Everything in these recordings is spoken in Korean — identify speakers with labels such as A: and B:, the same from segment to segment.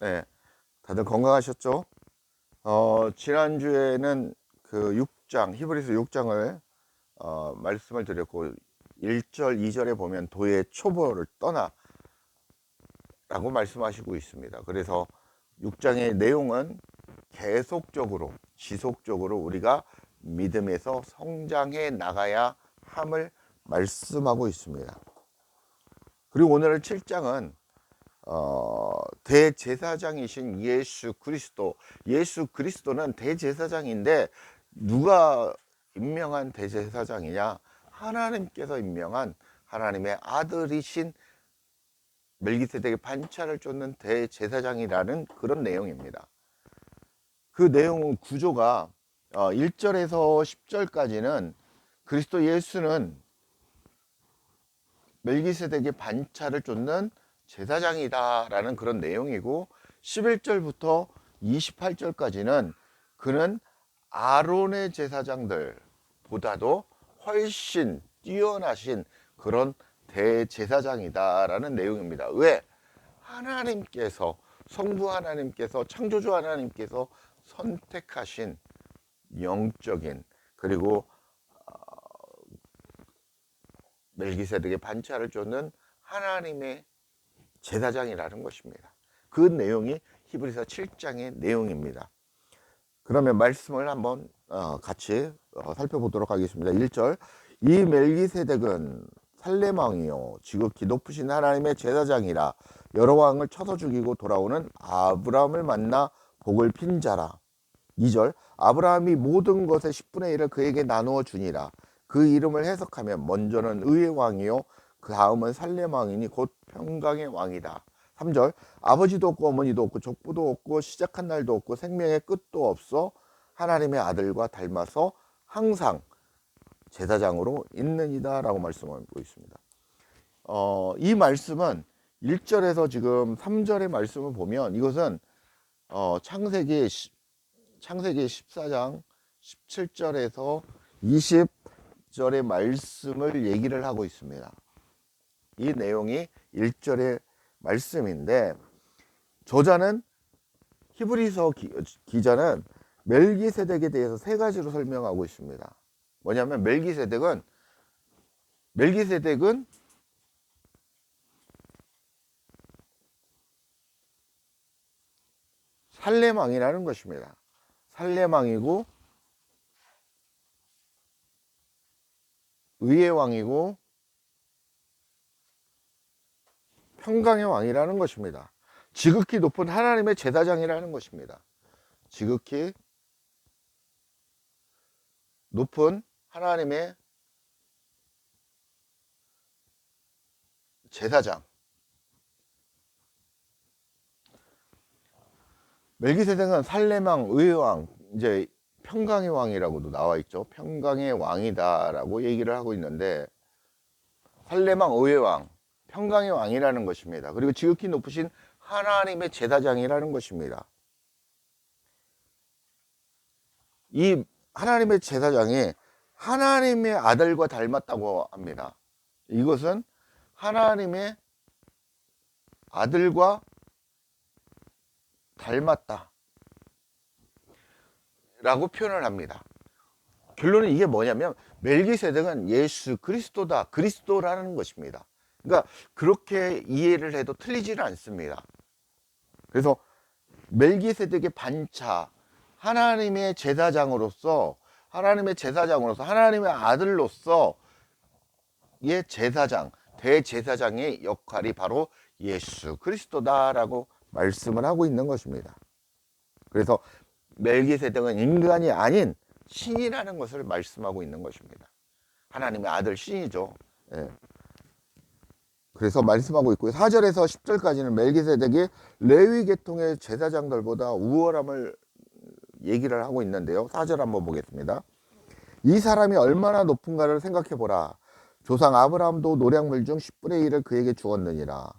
A: 네, 다들 건강하셨죠? 어, 지난주에는 그 6장, 히브리서 6장을 어, 말씀을 드렸고 1절, 2절에 보면 도의 초보를 떠나 라고 말씀하시고 있습니다. 그래서 6장의 내용은 계속적으로, 지속적으로 우리가 믿음에서 성장해 나가야 함을 말씀하고 있습니다. 그리고 오늘 7장은 어, 대제사장이신 예수 그리스도, 예수 그리스도는 대제사장인데 누가 임명한 대제사장이냐? 하나님께서 임명한 하나님의 아들이신 멜기세덱의 반차를 쫓는 대제사장이라는 그런 내용입니다. 그 내용 구조가 1절에서 10절까지는 그리스도 예수는 멜기세덱의 반차를 쫓는 제사장이다라는 그런 내용이고 11절부터 28절까지는 그는 아론의 제사장들보다도 훨씬 뛰어나신 그런 대제사장이다라는 내용입니다. 왜? 하나님께서 성부 하나님께서 창조주 하나님께서 선택하신 영적인 그리고 어, 멜기세덱의 반차를 쫓는 하나님의 제사장이라는 것입니다. 그 내용이 히브리서 7장의 내용입니다. 그러면 말씀을 한번 어, 같이 어, 살펴보도록 하겠습니다. 1절 이 멜기세덱은 살렘 왕이요 지극히 높으신 하나님의 제사장이라 여러 왕을 쳐서 죽이고 돌아오는 아브라함을 만나 복을 핀 자라. 2절 아브라함이 모든 것의 10분의 1을 그에게 나누어 주니라. 그 이름을 해석하면 먼저는 의의 왕이요 그 다음은 살렘 왕이니 곧 평강의 왕이다. 3절 아버지도 없고 어머니도 없고 족부도 없고 시작한 날도 없고 생명의 끝도 없어 하나님의 아들과 닮아서 항상 제사장으로 있느니다 라고 말씀하고 있습니다. 어, 이 말씀은 1절에서 지금 3절의 말씀을 보면 이것은 어, 창세기 창세기 14장 17절에서 20절의 말씀을 얘기를 하고 있습니다. 이 내용이 1절의 말씀인데 저자는 히브리서 기, 자는 멜기세덱에 대해서 세 가지로 설명하고 있습니다. 뭐냐면 멜기세덱은 멜기세덱은 살레망이라는 것입니다. 살레망이고 의의 왕이고 평강의 왕이라는 것입니다. 지극히 높은 하나님의 제사장이라는 것입니다. 지극히 높은 하나님의 제사장. 멜기세덱은 살레망 의왕 이제 평강의 왕이라고도 나와 있죠. 평강의 왕이다라고 얘기를 하고 있는데 살레망 의왕 평강의 왕이라는 것입니다. 그리고 지극히 높으신 하나님의 제사장이라는 것입니다. 이 하나님의 제사장이 하나님의 아들과 닮았다고 합니다. 이것은 하나님의 아들과 닮았다. 라고 표현을 합니다. 결론은 이게 뭐냐면 멜기세덱은 예수 그리스도다. 그리스도라는 것입니다. 그러니까 그렇게 이해를 해도 틀리지는 않습니다. 그래서 멜기세덱의 반차 하나님의 제사장으로서 하나님의 제사장으로서 하나님의 아들로서 의 제사장 대제사장의 역할이 바로 예수 그리스도다라고 말씀을 하고 있는 것입니다. 그래서 멜기세덱은 인간이 아닌 신이라는 것을 말씀하고 있는 것입니다. 하나님의 아들 신이죠. 예. 그래서 말씀하고 있고요. 4절에서 10절까지는 멜기세덱이 레위 계통의 제사장들보다 우월함을 얘기를 하고 있는데요. 4절 한번 보겠습니다. 이 사람이 얼마나 높은가를 생각해 보라. 조상 아브라함도 노량물 중 10분의 1을 그에게 주었느니라.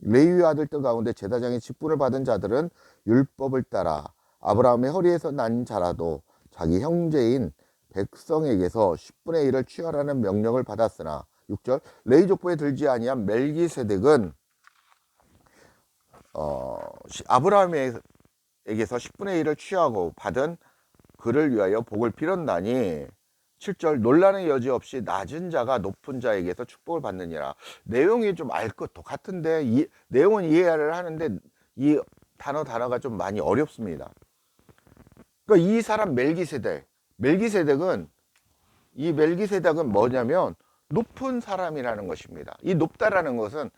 A: 레위 아들들 가운데 제사장의 직분을 받은 자들은 율법을 따라 아브라함의 허리에서 난 자라도 자기 형제인 백성에게서 10분의 1을 취하라는 명령을 받았으나 6절. 레이 족보에 들지 아니한 멜기세덱은 어, 시- 아브라함에게서 10분의 1을 취하고 받은 그를 위하여 복을 빌었나니 7절. 논란의 여지 없이 낮은 자가 높은 자에게서 축복을 받느니라. 내용이 좀 알 것도 같은데 이, 내용은 이해를 하는데 이 단어 단어가 좀 많이 어렵습니다. 그러니까 이 사람 멜기세덱. 멜기세덱은 이 멜기세덱은 뭐냐면 높은 사람이라는 것입니다 이 높다라는 것은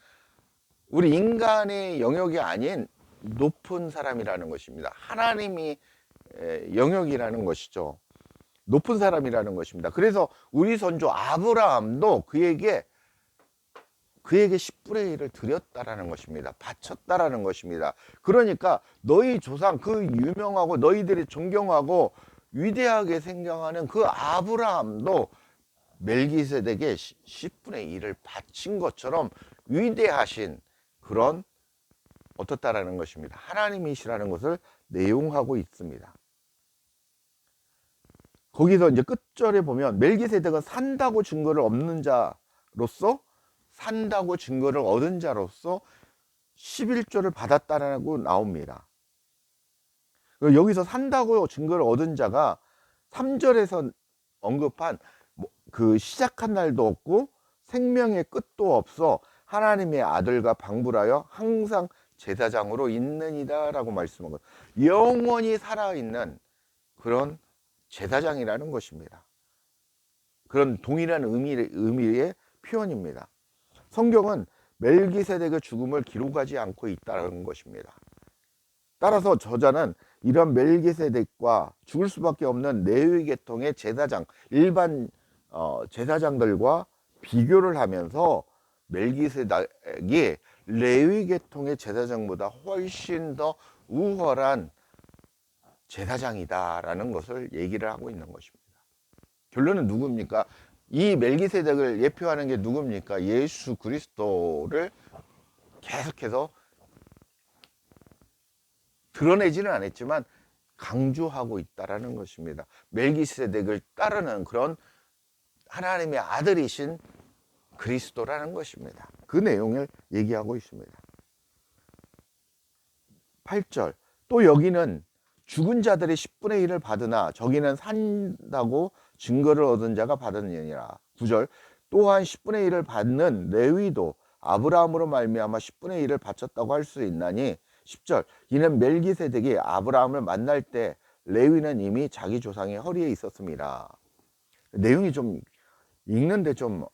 A: 우리 인간의 영역이 아닌 높은 사람이라는 것입니다. 하나님이 에, 영역이라는 것이죠. 높은 사람이라는 것입니다. 그래서 우리 선조 아브라함도 그에게 그에게 10분의 1을 드렸다라는 것입니다. 바쳤다라는 것입니다. 그러니까 너희 조상 그 유명하고 너희들이 존경하고 위대하게 생각하는 그 아브라함도 멜기세덱에 10분의 1을 바친 것처럼 위대하신 그런 어떻다라는 것입니다. 하나님이시라는 것을 내용하고 있습니다. 거기서 이제 끝절에 보면 멜기세덱은 산다고 증거를 얻는 자로서 산다고 증거를 얻은 자로서 11조를 받았다라고 나옵니다. 여기서 산다고 증거를 얻은 자가 3절에서 언급한 뭐 그 시작한 날도 없고 생명의 끝도 없어 하나님의 아들과 방불하여 항상 제사장으로 있느니다라고 말씀하고 영원히 살아있는 그런 제사장이라는 것입니다. 그런 동일한 의미, 의미의 표현입니다. 성경은 멜기세덱의 죽음을 기록하지 않고 있다는 것입니다. 따라서 저자는 이런 멜기세덱과 죽을 수밖에 없는 레위 계통의 제사장, 일반 어, 제사장들과 비교를 하면서 멜기세덱이 레위 계통의 제사장보다 훨씬 더 우월한 제사장이다라는 것을 얘기를 하고 있는 것입니다. 결론은 누굽니까? 이 멜기세덱을 예표하는 게 누굽니까? 예수 그리스도를 계속해서 드러내지는 않았지만 강조하고 있다라는 것입니다. 멜기세덱을 따르는 그런 하나님의 아들이신 그리스도라는 것입니다. 그 내용을 얘기하고 있습니다. 8절 또 여기는 죽은 자들의 10분의 1을 받으나 저기는 산다고 증거를 얻은 자가 받으느니라. 9절 또한 10분의 1을 받는 레위도 아브라함으로 말미암아 10분의 1을 바쳤다고 할 수 있나니 10절 이는 멜기세덱이 아브라함을 만날 때 레위는 이미 자기 조상의 허리에 있었습니다. 내용이 좀 읽는데 좀,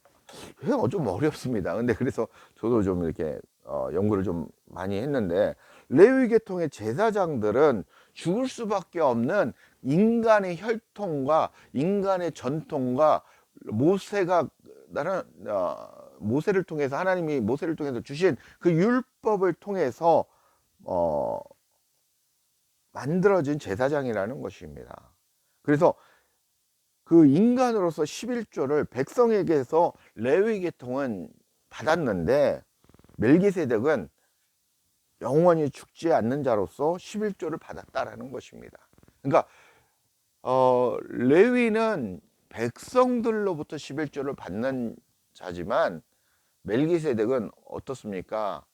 A: 좀 어렵습니다. 근데 그래서 저도 좀 이렇게 어, 연구를 좀 많이 했는데 레위 계통의 제사장들은 죽을 수밖에 없는 인간의 혈통과 인간의 전통과 모세가 나는 어, 모세를 통해서 하나님이 모세를 통해서 주신 그 율법을 통해서 어, 만들어진 제사장이라는 것입니다. 그래서 그 인간으로서 11조를 백성에게서 레위 계통은 받았는데 멜기세덱은 영원히 죽지 않는 자로서 11조를 받았다라는 것입니다. 그러니까 어, 레위는 백성들로부터 11조를 받는 자지만 멜기세덱은 어떻습니까?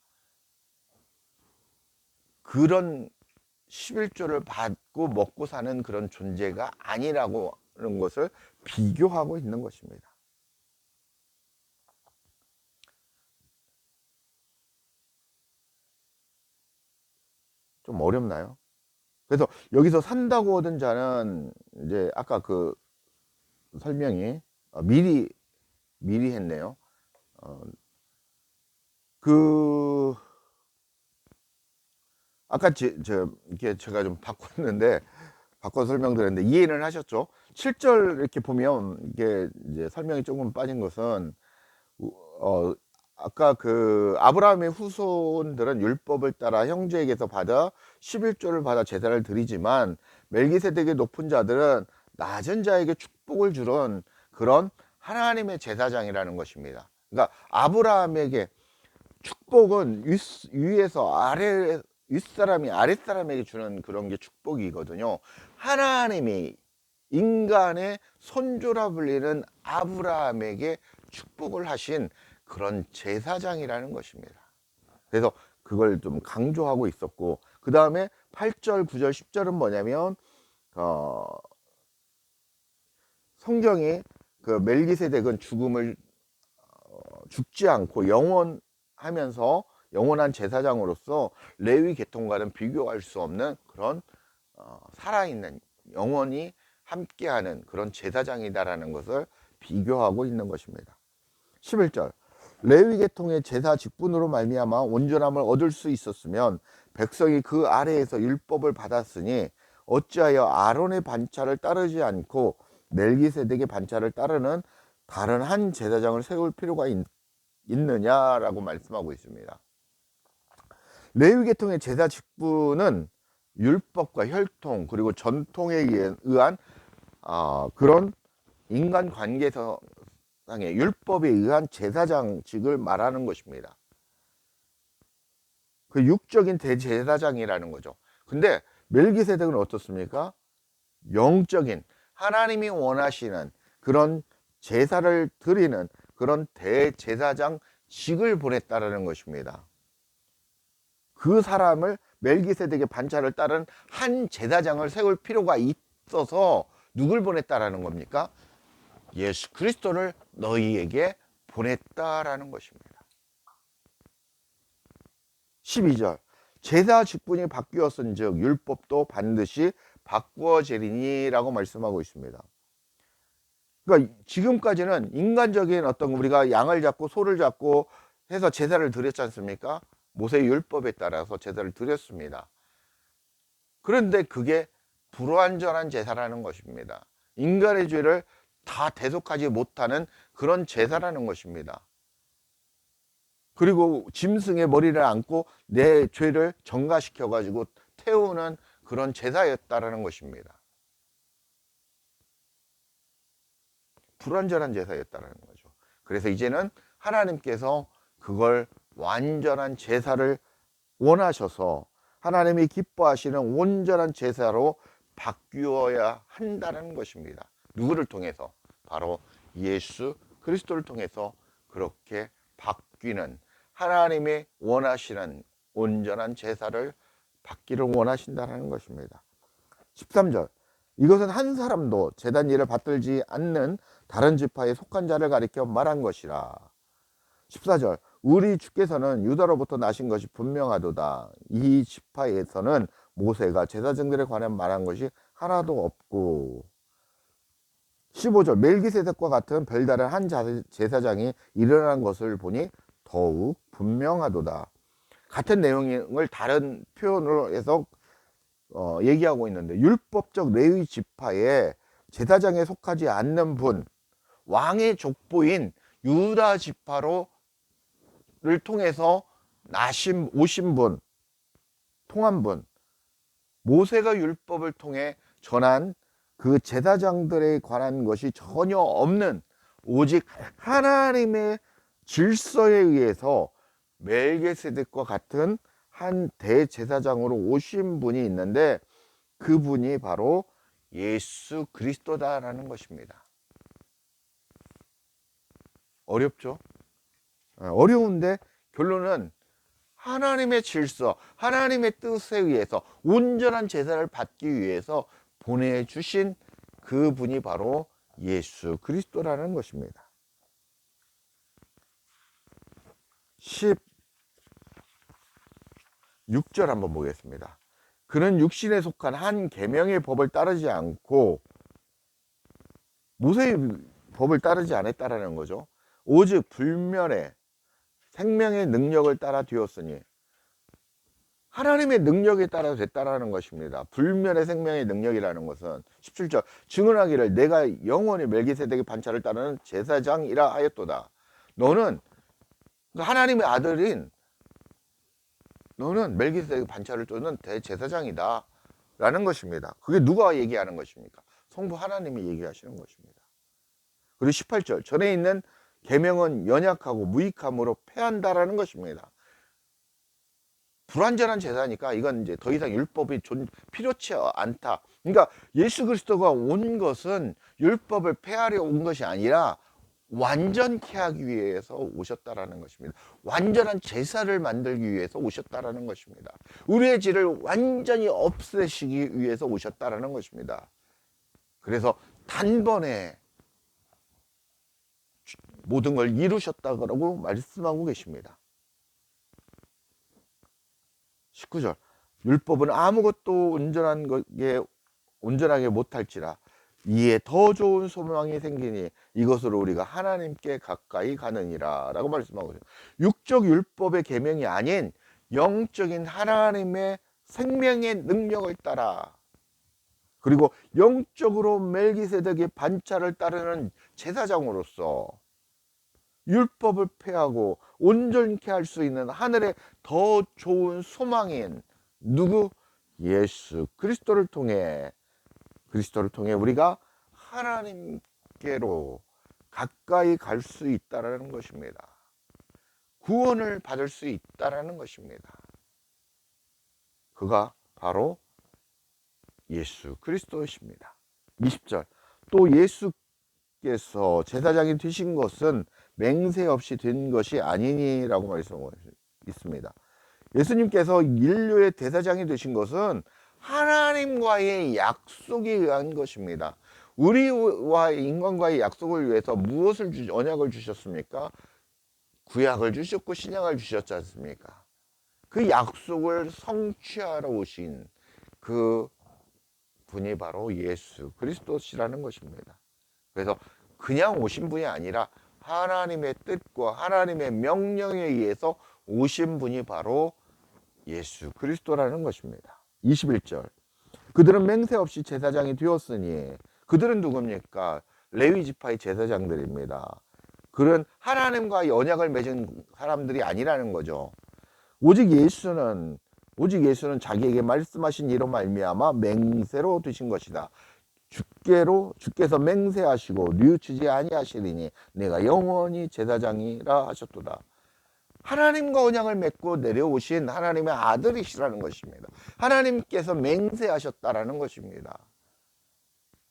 A: 그런 11조를 받고 먹고 사는 그런 존재가 아니라고 하는 것을 비교하고 있는 것입니다. 좀 어렵나요? 그래서 여기서 산다고 얻은 자는 이제 아까 그 설명이 어, 미리 미리 했네요. 어, 그 아까 제, 저 이렇게 제가 좀 바꿨는데 바꿔 설명드렸는데 이해는 하셨죠? 7절 이렇게 보면 이게 이제 설명이 조금 빠진 것은 어 아까 그 아브라함의 후손들은 율법을 따라 형제에게서 받아 11조를 받아 제사를 드리지만 멜기세덱의 높은 자들은 낮은 자에게 축복을 주는 그런 하나님의 제사장이라는 것입니다. 그러니까 아브라함에게 축복은 위, 위에서 아래 윗사람이 아랫사람에게 주는 그런 게 축복이거든요. 하나님이 인간의 손조라 불리는 아브라함에게 축복을 하신 그런 제사장이라는 것입니다. 그래서 그걸 좀 강조하고 있었고 그 다음에 8절, 9절, 10절은 뭐냐면 어, 성경이 그 멜기세덱은 죽음을 어, 죽지 않고 영원하면서 영원한 제사장으로서 레위 계통과는 비교할 수 없는 그런 어, 살아있는 영원히 함께하는 그런 제사장이다라는 것을 비교하고 있는 것입니다. 11절 레위 계통의 제사 직분으로 말미암아 온전함을 얻을 수 있었으면 백성이 그 아래에서 율법을 받았으니 어찌하여 아론의 반차를 따르지 않고 멜기세덱의 반차를 따르는 다른 한 제사장을 세울 필요가 있, 있느냐라고 말씀하고 있습니다. 레위 계통의 제사 직분은 율법과 혈통 그리고 전통에 의한 어, 그런 인간 관계상의 율법에 의한 제사장직을 말하는 것입니다. 그 육적인 대제사장이라는 거죠. 근데 멜기세덱은 어떻습니까? 영적인 하나님이 원하시는 그런 제사를 드리는 그런 대제사장 직을 보냈다라는 것입니다. 그 사람을 멜기세덱의 반차를 따른 한 제사장을 세울 필요가 있어서 누굴 보냈다라는 겁니까? 예수 그리스도를 너희에게 보냈다라는 것입니다. 12절 제사 직분이 바뀌었은즉 율법도 반드시 바꾸어지리니라고 말씀하고 있습니다. 그러니까 지금까지는 인간적인 어떤 우리가 양을 잡고 소를 잡고 해서 제사를 드렸지 않습니까? 모세 율법에 따라서 제사를 드렸습니다. 그런데 그게 불완전한 제사라는 것입니다. 인간의 죄를 다 대속하지 못하는 그런 제사라는 것입니다. 그리고 짐승의 머리를 안고 내 죄를 정가시켜 가지고 태우는 그런 제사였다라는 것입니다. 불완전한 제사였다는 거죠. 그래서 이제는 하나님께서 그걸 완전한 제사를 원하셔서 하나님이 기뻐하시는 온전한 제사로 바뀌어야 한다는 것입니다. 누구를 통해서? 바로 예수 그리스도를 통해서 그렇게 바뀌는 하나님의 원하시는 온전한 제사를 받기를 원하신다는 것입니다. 13절 이것은 한 사람도 제단 일을 받들지 않는 다른 지파에 속한 자를 가리켜 말한 것이라. 14절 우리 주께서는 유다로부터 나신 것이 분명하도다. 이 지파에서는 모세가 제사장들에 관한 말한 것이 하나도 없고 15절 멜기세덱과 같은 별다른 한 자- 제사장이 일어난 것을 보니 더욱 분명하도다. 같은 내용을 다른 표현으로 해서 어, 얘기하고 있는데 율법적 레위 지파에 제사장에 속하지 않는 분 왕의 족보인 유다 지파로를 통해서 나신 오신 분 통한 분 모세가 율법을 통해 전한 그 제사장들에 관한 것이 전혀 없는 오직 하나님의 질서에 의해서 멜게세덱과 같은 한 대제사장으로 오신 분이 있는데 그분이 바로 예수 그리스도다라는 것입니다. 어렵죠? 어, 어려운데 결론은 하나님의 질서, 하나님의 뜻에 의해서 온전한 제사를 받기 위해서 보내주신 그분이 바로 예수 그리스도라는 것입니다. 16절 한번 보겠습니다. 그는 육신에 속한 한 계명의 법을 따르지 않고 모세의 법을 따르지 않았다라는 거죠. 오직 불멸의 생명의 능력을 따라 되었으니 하나님의 능력에 따라 됐다라는 것입니다. 불멸의 생명의 능력이라는 것은 17절 증언하기를 내가 영원히 멜기세덱의 반차를 따르는 제사장이라 하였도다. 너는 그 하나님의 아들인 너는 멜기세덱의 반차를 따르는 대제사장이다. 라는 것입니다. 그게 누가 얘기하는 것입니까? 성부 하나님이 얘기하시는 것입니다. 그리고 18절 전에 있는 계명은 연약하고 무익함으로 패한다라는 것입니다. 불완전한 제사니까 이건 이제 더 이상 율법이 존, 필요치 않다. 그러니까 예수 그리스도가 온 것은 율법을 폐하려 온 것이 아니라 완전케 하기 위해서 오셨다라는 것입니다. 완전한 제사를 만들기 위해서 오셨다라는 것입니다. 우리의 죄를 완전히 없애시기 위해서 오셨다라는 것입니다. 그래서 단번에 모든 걸 이루셨다고 말씀하고 계십니다. 19절. 율법은 아무것도 온전한 것에 온전하게 못할지라 이에 더 좋은 소망이 생기니 이것으로 우리가 하나님께 가까이 가느니라 라고 말씀하고 있어요. 육적 율법의 계명이 아닌 영적인 하나님의 생명의 능력을 따라 그리고 영적으로 멜기세덱의 반차를 따르는 제사장으로서 율법을 폐하고 온전케 할 수 있는 하늘의 더 좋은 소망인 누구? 예수 그리스도를 통해 그리스도를 통해 우리가 하나님께로 가까이 갈 수 있다라는 것입니다. 구원을 받을 수 있다라는 것입니다. 그가 바로 예수 그리스도이십니다. 20절. 또 예수 께서 제사장이 되신 것은 맹세 없이 된 것이 아니니라고 말씀하고 있습니다. 예수님께서 인류의 대사장이 되신 것은 하나님과의 약속에 의한 것입니다. 우리와 인간과의 약속을 위해서 무엇을 주, 언약을 주셨습니까? 구약을 주셨고 신약을 주셨지 않습니까? 그 약속을 성취하러 오신 그 분이 바로 예수 그리스도시라는 것입니다. 그래서 그냥 오신 분이 아니라 하나님의 뜻과 하나님의 명령에 의해서 오신 분이 바로 예수 그리스도라는 것입니다. 21절. 그들은 맹세 없이 제사장이 되었으니 그들은 누굽니까? 레위 지파의 제사장들입니다. 그런 하나님과 언약을 맺은 사람들이 아니라는 거죠. 오직 예수는 오직 예수는 자기에게 말씀하신 이로 말미암아 맹세로 되신 것이다. 주께로 주께서 맹세하시고 뉘우치지 아니하시리니 내가 영원히 제사장이라 하셨도다. 하나님과 언약을 맺고 내려오신 하나님의 아들이시라는 것입니다. 하나님께서 맹세하셨다라는 것입니다.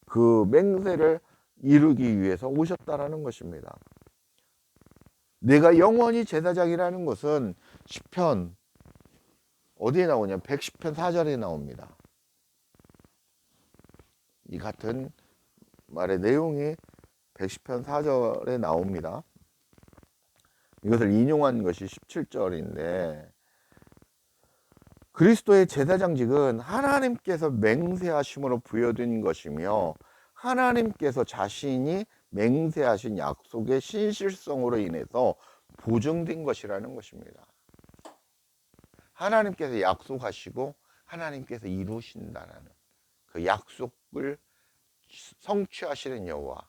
A: 그 맹세를 이루기 위해서 오셨다라는 것입니다. 내가 영원히 제사장이라는 것은 시편 어디에 나오냐? 110편 4절에 나옵니다. 이 같은 말의 내용이 110편 4절에 나옵니다. 이것을 인용한 것이 17절인데 그리스도의 제사장직은 하나님께서 맹세하심으로 부여된 것이며 하나님께서 자신이 맹세하신 약속의 신실성으로 인해서 보증된 것이라는 것입니다. 하나님께서 약속하시고 하나님께서 이루신다는 그 약속을 성취하시는 여호와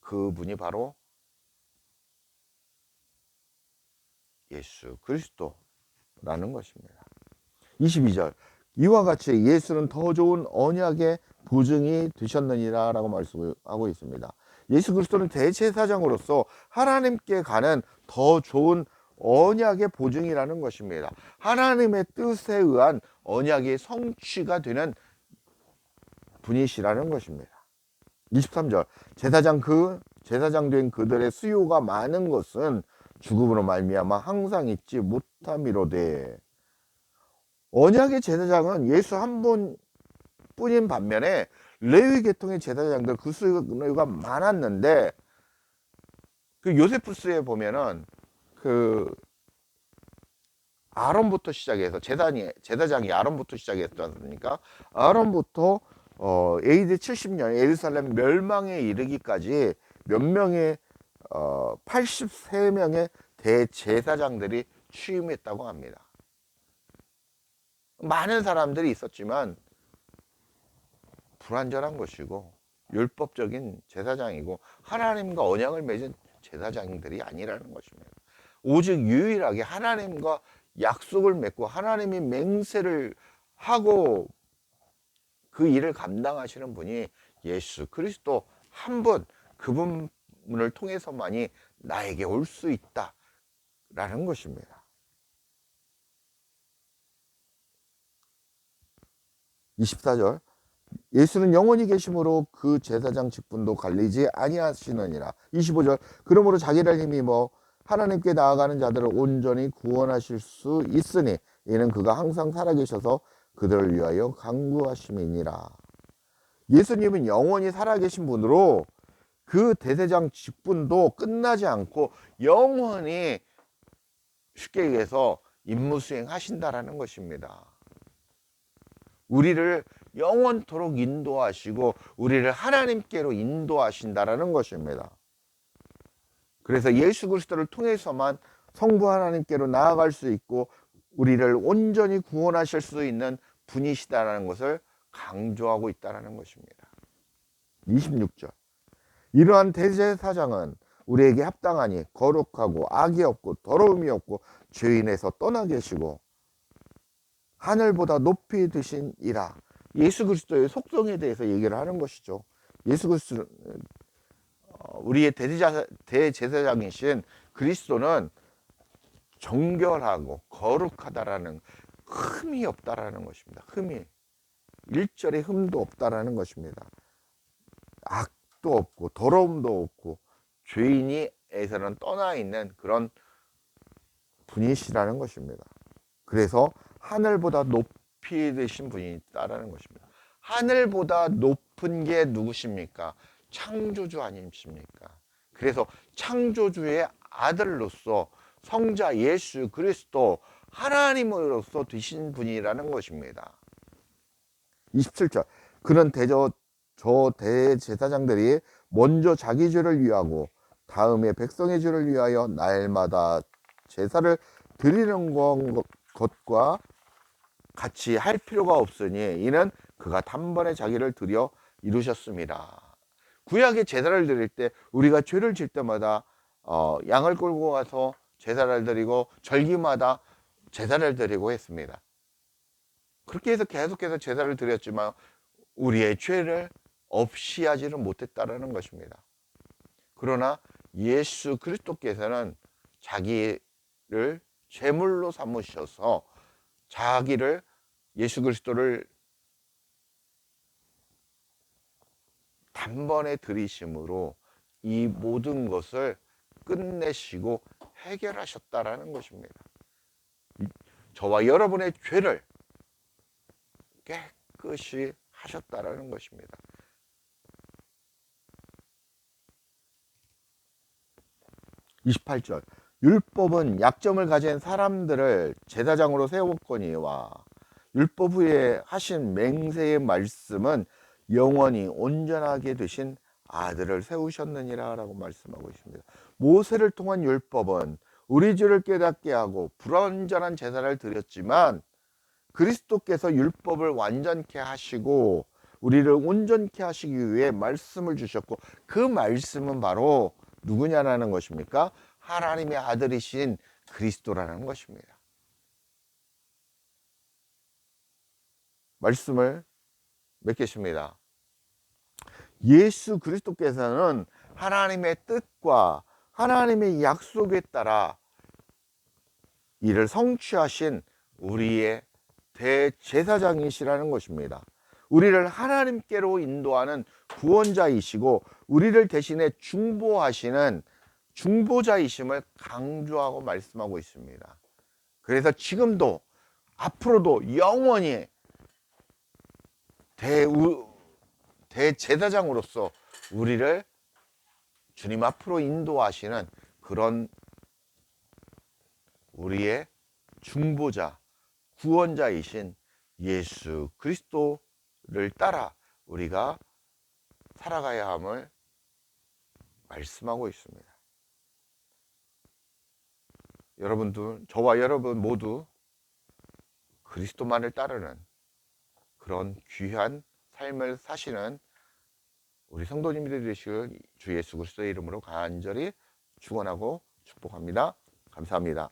A: 그분이 바로 예수 그리스도라는 것입니다. 22절 이와 같이 예수는 더 좋은 언약의 보증이 되셨느니라 라고 말씀하고 있습니다. 예수 그리스도는 대제사장으로서 하나님께 가는 더 좋은 언약의 보증이라는 것입니다. 하나님의 뜻에 의한 언약의 성취가 되는 분이시라는 것입니다. 23절 제사장 그 제사장 된 그들의 수요가 많은 것은 죽음으로 말미암아 항상 잊지 못함이로되 언약의 제사장은 예수 한 분뿐인 반면에 레위 계통의 제사장들 그 수요가 많았는데 그 요세푸스에 보면은 그 아론부터 시작해서 제단이 제사장이 아론부터 시작했지 않습니까? 아론부터 어, AD 70년 예루살렘 멸망에 이르기까지 몇 명의 어, 83명의 대제사장들이 취임했다고 합니다. 많은 사람들이 있었지만 불완전한 것이고 율법적인 제사장이고 하나님과 언약을 맺은 제사장들이 아니라는 것입니다. 오직 유일하게 하나님과 약속을 맺고 하나님이 맹세를 하고 그 일을 감당하시는 분이 예수 그리스도 한 분, 그분을 통해서만이 나에게 올 수 있다라는 것입니다. 24절 예수는 영원히 계심으로 그 제사장 직분도 갈리지 아니하시느니라. 25절. 그러므로 자기를 힘입어 하나님께 나아가는 자들을 온전히 구원하실 수 있으니 이는 그가 항상 살아계셔서 그들을 위하여 강구하심이니라. 예수님은 영원히 살아계신 분으로 그 대제장 직분도 끝나지 않고 영원히 쉽게 얘기해서 임무 수행하신다라는 것입니다. 우리를 영원토록 인도하시고 우리를 하나님께로 인도하신다라는 것입니다. 그래서 예수 그리스도를 통해서만 성부 하나님께로 나아갈 수 있고 우리를 온전히 구원하실 수 있는 분이시다라는 것을 강조하고 있다라는 것입니다. 26절. 이러한 대제사장은 우리에게 합당하니 거룩하고 악이 없고 더러움이 없고 죄인에서 떠나 계시고 하늘보다 높이 드신 이라 예수 그리스도의 속성에 대해서 얘기를 하는 것이죠. 예수 그리스도 어, 우리의 대제사, 대제사장이신 그리스도는 정결하고 거룩하다라는 흠이 없다라는 것입니다. 흠이 일절의 흠도 없다라는 것입니다. 악도 없고 더러움도 없고 죄인이 에서는 떠나 있는 그런 분이시라는 것입니다. 그래서 하늘보다 높이 되신 분이 있다라는 것입니다. 하늘보다 높은 게 누구십니까? 창조주 아니십니까? 그래서 창조주의 아들로서 성자 예수 그리스도 하나님으로서 되신 분이라는 것입니다. 27절. 그는 대저 저 대제사장들이 먼저 자기 죄를 위하고 다음에 백성의 죄를 위하여 날마다 제사를 드리는 것과 같이 할 필요가 없으니 이는 그가 단번에 자기를 드려 이루셨습니다. 구약의 제사를 드릴 때 우리가 죄를 질 때마다 어, 양을 끌고 가서 제사를 드리고 절기마다 제사를 드리고 했습니다. 그렇게 해서 계속해서 제사를 드렸지만 우리의 죄를 없이 하지는 못했다라는 것입니다. 그러나 예수 그리스도께서는 자기를 제물로 삼으셔서 자기를 예수 그리스도를 단번에 들이심으로 이 모든 것을 끝내시고 해결하셨다라는 것입니다. 저와 여러분의 죄를 깨끗이 하셨다라는 것입니다. 28절 율법은 약점을 가진 사람들을 제사장으로 세웠거니와 율법 후에 하신 맹세의 말씀은 영원히 온전하게 되신 아들을 세우셨느니라 라고 말씀하고 있습니다. 모세를 통한 율법은 우리 죄를 깨닫게 하고 불완전한 제사를 드렸지만 그리스도께서 율법을 완전케 하시고 우리를 온전케 하시기 위해 말씀을 주셨고 그 말씀은 바로 누구냐라는 것입니까? 하나님의 아들이신 그리스도라는 것입니다. 말씀을 맺겠습니다. 예수 그리스도께서는 하나님의 뜻과 하나님의 약속에 따라 이를 성취하신 우리의 대제사장이시라는 것입니다. 우리를 하나님께로 인도하는 구원자이시고 우리를 대신에 중보하시는 중보자이심을 강조하고 말씀하고 있습니다. 그래서 지금도 앞으로도 영원히 대우, 대제사장으로서 우리를 주님 앞으로 인도하시는 그런 우리의 중보자, 구원자이신 예수 그리스도를 따라 우리가 살아가야 함을 말씀하고 있습니다. 여러분들, 저와 여러분 모두 그리스도만을 따르는 그런 귀한 삶을 사시는 우리 성도님들이 되시길 주 예수 그리스도의 이름으로 간절히 축원하고 축복합니다. 감사합니다.